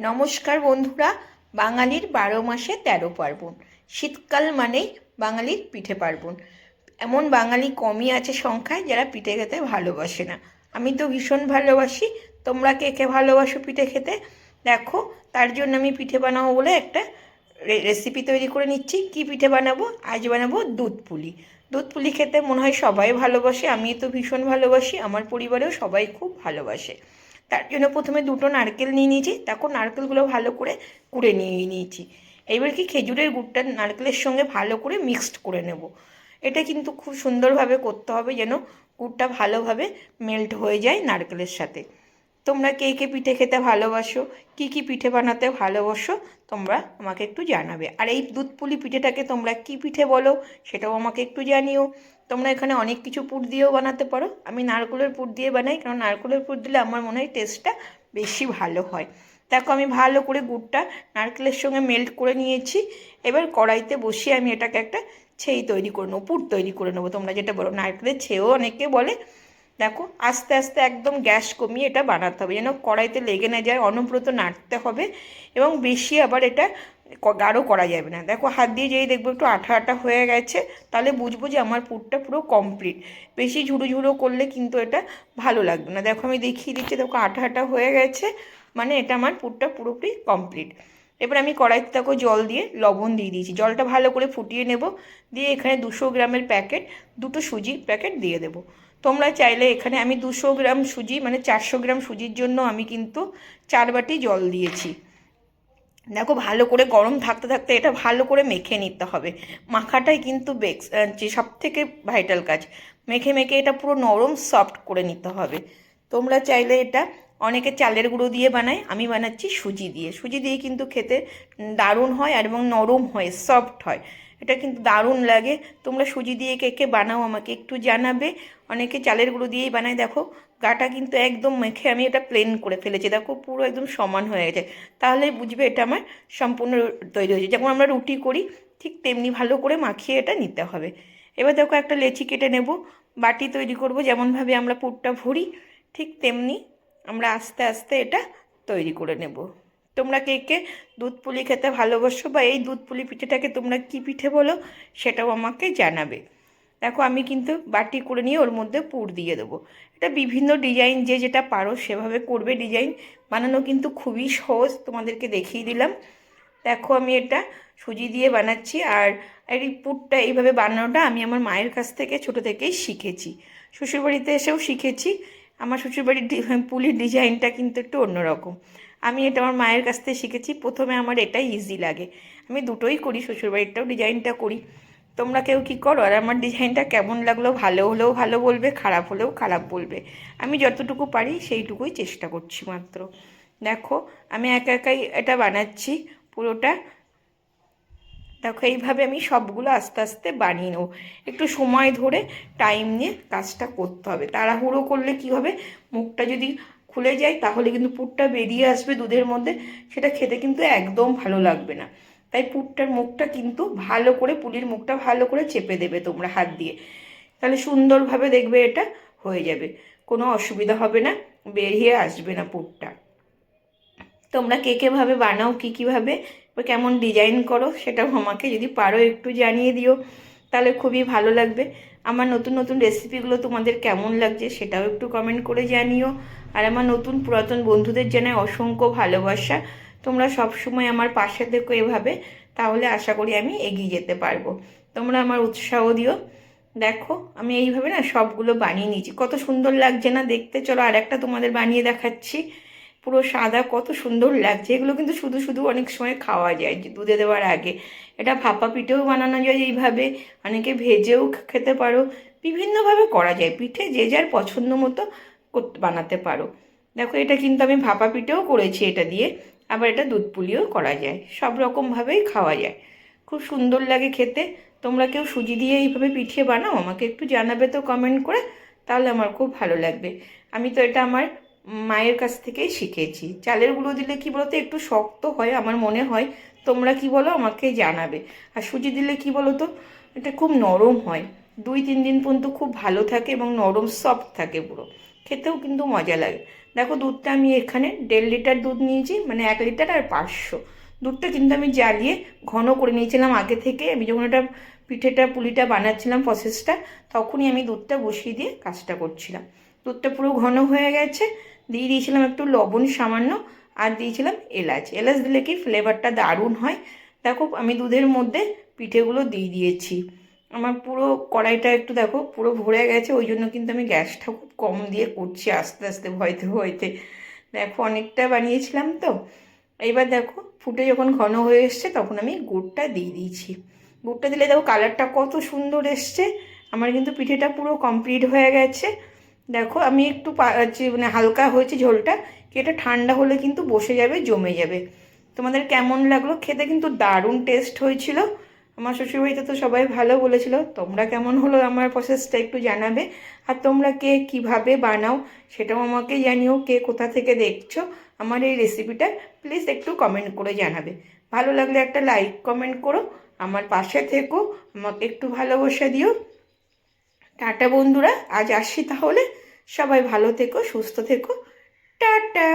নমস্কার বন্ধুরা, বাঙালির বারো মাসে তেরো পার্বণ। শীতকাল মানেই বাঙালির পিঠে পার্বণ। এমন বাঙালি কমই আছে সংখ্যায় যারা পিঠে খেতে ভালোবাসে না। আমি তো ভীষণ ভালোবাসি। তোমরা কে কে ভালোবাসো পিঠে খেতে? দেখো, তার জন্য আমি পিঠে বানাবো বলে একটা রেসিপি তৈরি করে নিচ্ছি। কি পিঠে বানাবো? আজ বানাবো দুধ পুলি। দুধ পুলি খেতে মনে হয় সবাই ভালোবাসে। আমি তো ভীষণ ভালোবাসি। আমার পরিবারেও সবাই খুব ভালোবাসে। তার জন্য প্রথমে দুটো নারকেল নিয়ে নিয়েছি তারপর নারকেলগুলো ভালো করে কুড়ে নিয়ে নিয়েছি। এবার কি খেজুরের গুড়টা নারকেলের সঙ্গে ভালো করে মিক্সড করে নেব। এটা কিন্তু খুব সুন্দরভাবে করতে হবে যেন গুড়টা ভালোভাবে মেল্ট হয়ে যায় নারকেলের সাথে। তোমরা কে কে পিঠে খেতে ভালোবাসো? কি কি পিঠে বানাতে ভালোবাসো? তোমরা আমাকে একটু জানাবে। আর এই দুধ পুলি পিঠেটাকে তোমরা কি পিঠে বলো সেটাও আমাকে একটু জানিও। তোমরা এখানে অনেক কিছু পুর দিয়েও বানাতে পারো। আমি নারকেলের পুর দিয়ে বানাই, কারণ নারকেলের পুর দিলে আমার মনে হয় টেস্টটা বেশি ভালো হয়। দেখো, আমি ভালো করে গুড়টা নারকেলের সঙ্গে মেল্ট করে নিয়েছি। এবার কড়াইতে বসিয়ে আমি এটাকে একটা ছেই তৈরি করে নেব, পুর তৈরি করে নেব। তোমরা যেটা বলো, নারকেলের ছেও অনেকে বলে দেখো, আস্তে আস্তে একদম গ্যাস কমিয়ে এটা বানাতে হবে। যেন কড়াইতে লেগে না যায়, অনবরত নাড়তে হবে এবং বেশি আবার এটা গাঢ় করা যাবে না। দেখো, হাত দিয়ে যেই দেখব একটু আঠা আঠা হয়ে গেছে, তাহলে বুঝব যে আমার পুরটা পুরো কমপ্লিট বেশি ঝুড়ো ঝুড়ো করলে কিন্তু এটা ভালো লাগবে না। দেখো, আমি দেখিয়ে দিচ্ছি, দেখো, আঠা আঠা হয়ে গেছে মানে এটা আমার পুরটা পুরোপুরি কমপ্লিট এবার আমি কড়াইতে দেখো জল দিয়ে লবণ দিয়ে দিয়েছি। জলটা ভালো করে ফুটিয়ে নেব, দিয়ে এখানে দুশো গ্রামের প্যাকেট, দুটো সুজির প্যাকেট দিয়ে দেবো। তোমরা চাইলে এখানে আমি দুশো গ্রাম সুজি মানে চারশো গ্রাম সুজির জন্য আমি কিন্তু চার বাটি জল দিয়েছি। দেখো, ভালো করে গরম থাকতে থাকতে এটা ভালো করে মেখে নিতে হবে। মাখাটাই কিন্তু বেক্স যে সব থেকে ভাইটাল কাজ। মেখে মেখে এটা পুরো নরম সফট করে নিতে হবে। তোমরা চাইলে এটা অনেকে চালের গুঁড়ো দিয়ে বানায়, আমি বানাচ্ছি সুজি দিয়ে। সুজি দিয়ে কিন্তু খেতে দারুণ হয় আর এবং নরম হয় সফট হয়। এটা কিন্তু দারুণ লাগে। তোমরা সুজি দিয়ে কে কে বানাও আমাকে একটু জানাবে। অনেকে চালের গুঁড়ো দিয়েই বানায়। দেখো, গাটা কিন্তু একদম মেখে আমি এটা প্লেন করে ফেলেছি। দেখো, পুরো একদম সমান হয়ে গেছে। তাহলে বুঝবে এটা আমার সম্পূর্ণ তৈরি হয়েছে। যেমন আমরা রুটি করি, ঠিক তেমনি ভালো করে মাখিয়ে এটা নিতে হবে। এবার দেখো একটা লেচি কেটে নেব। বাটি তৈরি করব। যেমনভাবে আমরা পুরটা ভরি, ঠিক তেমনি আমরা আস্তে আস্তে এটা তৈরি করে নেব। তোমরা কে কে দুধ পুলি খেতে ভালোবাসো বা এই দুধ পুলি পিঠেটাকে তোমরা কি পিঠে বলো সেটাও আমাকে জানাবে। দেখো আমি কিন্তু বাটি করে নিয়ে ওর মধ্যে পুর দিয়ে দেবো। এটা বিভিন্ন ডিজাইন যে যেটা পারো সেভাবে করবে ডিজাইন। বানানো কিন্তু খুবই সহজ, তোমাদেরকে দেখিয়ে দিলাম। দেখো আমি এটা সুজি দিয়ে বানাচ্ছি আর এই পুরটা এইভাবে বানানোটা আমি আমার মায়ের কাছ থেকে ছোটো থেকেই শিখেছি। শ্বশুরবাড়িতে এসেও শিখেছি। আমার শ্বশুরবাড়ির পুলির ডিজাইনটা কিন্তু একটু অন্যরকম। আমি এটা আমার মায়ের কাছ থেকে শিখেছি। প্রথমে আমার এটাই ইজি লাগে। আমি দুটোই করি, শ্বশুরবাড়িরটাও ডিজাইনটা করি। তোমরা কেউ কী করো? আর আমার ডিজাইনটা কেমন লাগল? ভালো হলেও ভালো বলবে, খারাপ হলেও খারাপ বলবে। আমি যতটুকু পারি, সেইটুকুই চেষ্টা করছি মাত্র। দেখো, আমি একা একাই এটা বানাচ্ছি পুরোটা। দেখো, এইভাবে আমি সবগুলো আস্তে আস্তে বানিয়ে নেব। একটু সময় ধরে টাইম নিয়ে কাজটা করতে হবে। তাড়াহুড়ো করলে কি হবে? মুখটা যদি খুলে যায়, তাহলে কিন্তু পুরটা বেরিয়ে আসবে দুধের মধ্যে। সেটা খেতে কিন্তু একদম ভালো লাগবে না। তাই পুরটার মুখটা কিন্তু ভালো করে, পুলির মুখটা ভালো করে চেপে দেবে তোমরা হাত দিয়ে। তাহলে সুন্দরভাবে দেখবে এটা হয়ে যাবে। কোনো অসুবিধা হবে না, বেরিয়ে আসবে না পুরটা। তোমরা কে কে ভাবে বানাও, কী কীভাবে বা কেমন ডিজাইন করো, সেটাও আমাকে যদি পারো একটু জানিয়ে দিও, তাহলে খুবই ভালো লাগবে। আমার নতুন নতুন রেসিপিগুলো তোমাদের কেমন লাগছে সেটাও একটু কমেন্ট করে জানিও। আর আমার নতুন পুরাতন বন্ধুদের জানাই অসংখ্য ভালোবাসা। তোমরা সব সময় আমার পাশে থেকো এভাবে, তাহলে আশা করি আমি এগিয়ে যেতে পারব। তোমরা আমার উৎসাহ দিও। দেখো, আমি এইভাবে না সবগুলো বানিয়ে নিয়েছি। কত সুন্দর লাগছে না দেখতে। চলো আর একটা তোমাদের বানিয়ে দেখাচ্ছি। পুরো সাদা কত সুন্দর লাগছে। এগুলো কিন্তু শুধু শুধু অনেক সময় খাওয়া যায়, দুধে দেওয়ার আগে। এটা ভাপা পিঠেও বানানো যায় এইভাবে। অনেকে ভেজেও খেতে পারো। বিভিন্নভাবে করা যায়। পিঠে যে যার পছন্দ মতো বানাতে পারো। দেখো, এটা কিন্তু আমি ভাপা পিঠেও করেছি এটা দিয়ে। আবার এটা দুধ পুলিও করা যায়। সব রকমভাবেই খাওয়া যায়। খুব সুন্দর লাগে খেতে। তোমরা কেউ সুজি দিয়ে এইভাবে পিঠে বানাও? আমাকে একটু জানাবে তো কমেন্ট করে। তাহলে আমার খুব ভালো লাগবে। আমি তো এটা আমার মায়ের কাছ থেকেই শিখেছি। চালের গুঁড়ো দিলে কি বলতো, একটু শক্ত হয় আমার মনে হয়। তোমরা কি বলো, আমাকে জানাবে। আর সুজি দিলে কি বলো তো এটা খুব নরম হয়। দুই, তিন দিন পর্যন্ত খুব ভালো থাকে এবং নরম সফট থাকে পুরো। খেতেও কিন্তু মজা লাগে। দেখো দুধটা আমি এখানে দেড় লিটার দুধ নিয়েছি মানে এক লিটার আর পাঁচশো। দুধটা কিন্তু আমি জ্বালিয়ে ঘন করে নিয়েছিলাম আগে থেকে। আমি যখন এটা পিঠেটা, পুলিটা বানাচ্ছিলাম প্রসেসটা তখনই আমি দুধটা বসিয়ে দিয়ে কাজটা করছিলাম। দুধটা পুরো ঘন হয়ে গেছে। দিয়ে দিয়েছিলাম একটু লবণ সামান্য, আর দিয়েছিলাম এলাচ। এলাচ দিলে কি ফ্লেভারটা দারুণ হয়। দেখো, আমি দুধের মধ্যে পিঠেগুলো দিয়ে দিয়েছি। আমার পুরো কড়াইটা একটু দেখো, পুরো ভরে গেছে, ওই জন্য কিন্তু আমি গ্যাসটা খুব কম দিয়ে করছি আস্তে আস্তে, ভয়তে ভয়তে। দেখো, অনেকটা বানিয়েছিলাম তো। এবার দেখো, ফুটে যখন ঘন হয়ে এসছে, তখন আমি গুড়টা দিয়ে দিয়েছি। গুড়টা দিলে দেখো কালারটা কত সুন্দর এসছে। আমার কিন্তু পিঠেটা পুরো কমপ্লিট হয়ে গেছে। দেখো, আমি একটু মানে হালকা হয়েছে ঝোলটা কি এটা ঠান্ডা হলে কিন্তু বসে যাবে, জমে যাবে। তোমাদের কেমন লাগল? খেতে কিন্তু দারুণ টেস্ট হয়েছিল। আমার শ্বশুরবাড়িতে তো সবাই ভালো বলেছিল, তোমরা কেমন হলো আমার প্রসেসটা একটু জানাবে। আর তোমরা কে কীভাবে বানাও সেটাও আমাকে জানিও, কে কোথা থেকে দেখছ আমার এই রেসিপিটা প্লিজ একটু কমেন্ট করে জানাবে। ভালো লাগলে একটা লাইক কমেন্ট করো, আমার পাশে থেকো, আমাকে একটু ভালোবাসা দিও। টাটা বন্ধুরা আজ আসি তাহলে। সবাই ভালো থেকো সুস্থ থেকো। টাটা!